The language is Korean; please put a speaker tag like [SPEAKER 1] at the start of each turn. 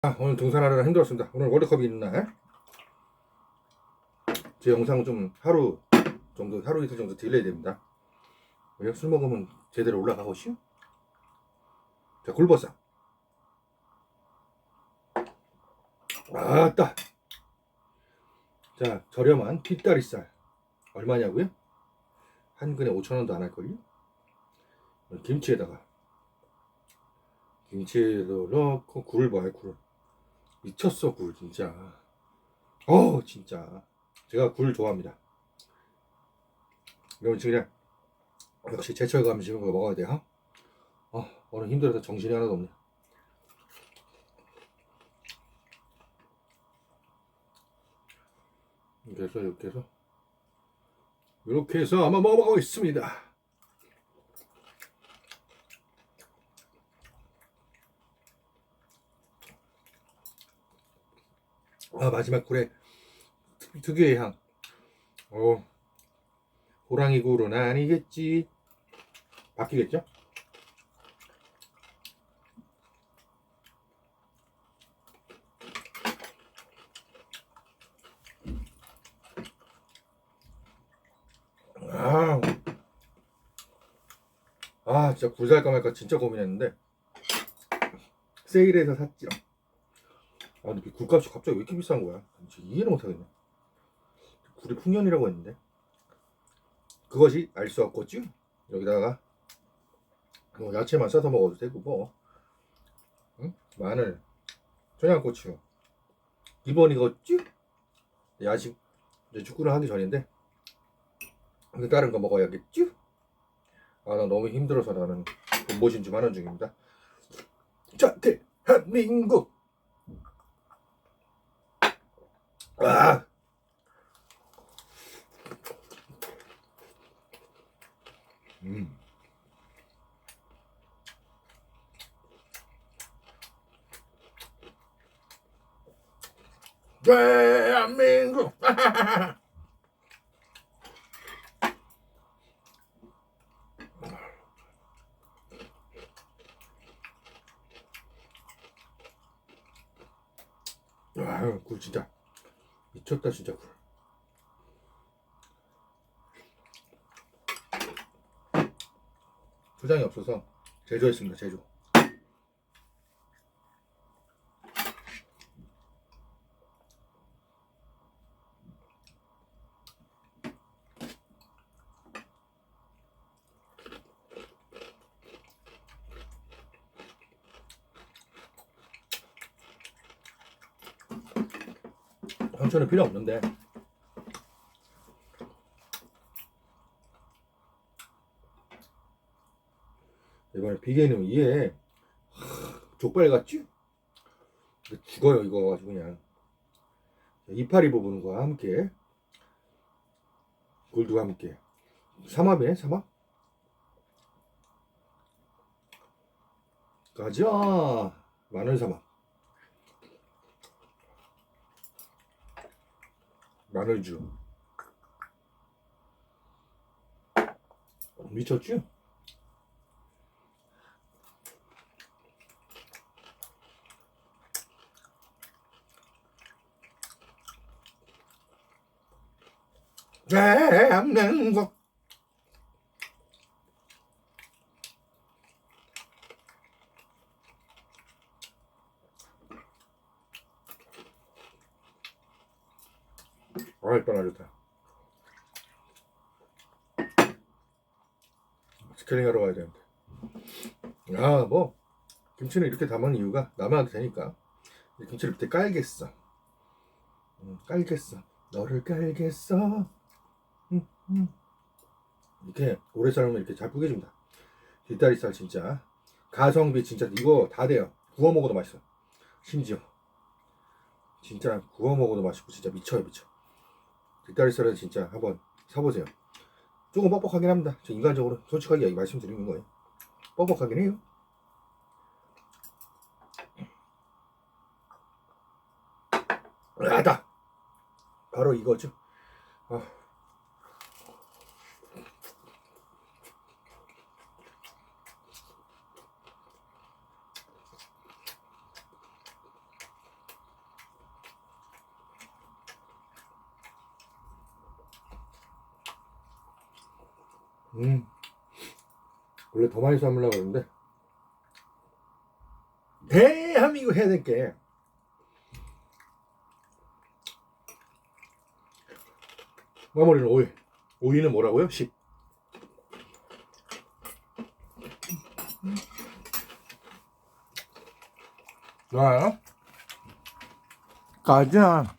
[SPEAKER 1] 아, 오늘 등산하느라 힘들었습니다. 오늘 월드컵이 있는 날. 제 영상 좀 하루 정도, 하루 이틀 정도 딜레이 됩니다. 왜요? 술 먹으면 제대로 올라가고 쉬 자, 굴버섯. 아따. 자, 저렴한 뒷다리살. 얼마냐고요? 한 근에 5천원도 안 할걸요? 김치에다가. 김치에도 넣고 굴을 봐요, 굴을. 미쳤어, 굴, 진짜. 어 진짜. 제가 굴 좋아합니다. 여러분, 그냥, 역시 제철 감시 이런 거 먹어야 돼요. 어, 오늘 힘들어서 정신이 하나도 없네. 이렇게 해서, 이렇게 해서. 이렇게 해서 아마 먹어보겠습니다. 아, 마지막 굴에 특- 특유의 향. 어, 호랑이 굴은 아니겠지. 바뀌겠죠? 아, 아, 진짜 굴 살까 말까 진짜 고민했는데 세일해서 샀지요. 아, 근데 굴값이 갑자기 왜 이렇게 비싼 거야? 이해를 못하겠네. 굴이 풍년이라고 했는데 그것이 알 수 없겠죠? 여기다가 뭐 야채만 싸서 먹어도 되고 뭐 응? 마늘, 청양고추 기본이겠죠? 야식 이제 축구를 하기 전인데 근데 다른 거 먹어야겠죠? 아나 너무 힘들어서 나는 본보신 좀 하는 중입니다. 자, 대한민국 아. 음. 대한민국. 아유, 굴 진짜 미쳤다 진짜 굴. 초장이 없어서 제조했습니다 제조. 상처는 필요 없는데. 이번에 비계는 이에 족발 같지? 죽어요 이거 아주 그냥. 이파리 부분과 거 함께 굴도 함께. 삼합이네 삼합? 가자! 마늘 삼합 마늘주 미쳤지? 대한민국 아, 일단 알겠다. 스케일링 하러 가야 되는데. 아, 뭐, 김치는 이렇게 담은 이유가 남아도 되니까. 이 김치를 밑에 깔겠어. 음, 깔겠어. 너를 깔겠어. 이렇게 오래 삶으면 이렇게 잘 뿌개집니다. 뒷다리살 진짜. 가성비 진짜 이거 다 돼요. 구워 먹어도 맛있어. 심지어. 진짜 구워 먹어도 맛있고 진짜 미쳐요 미쳐. 뒷다리살은 진짜 한번 사보세요. 조금 뻑뻑하긴 합니다. 저 인간적으로 솔직하게 말씀드리는 거예요. 뻑뻑하긴 해요. 아다 바로 이거죠. 아. 음. 원래 더 많이 삶으려고 그러는데. 대한민국 해야 될 게. 마무리는 오이. 오이는 뭐라고요? 10 좋아요. 가자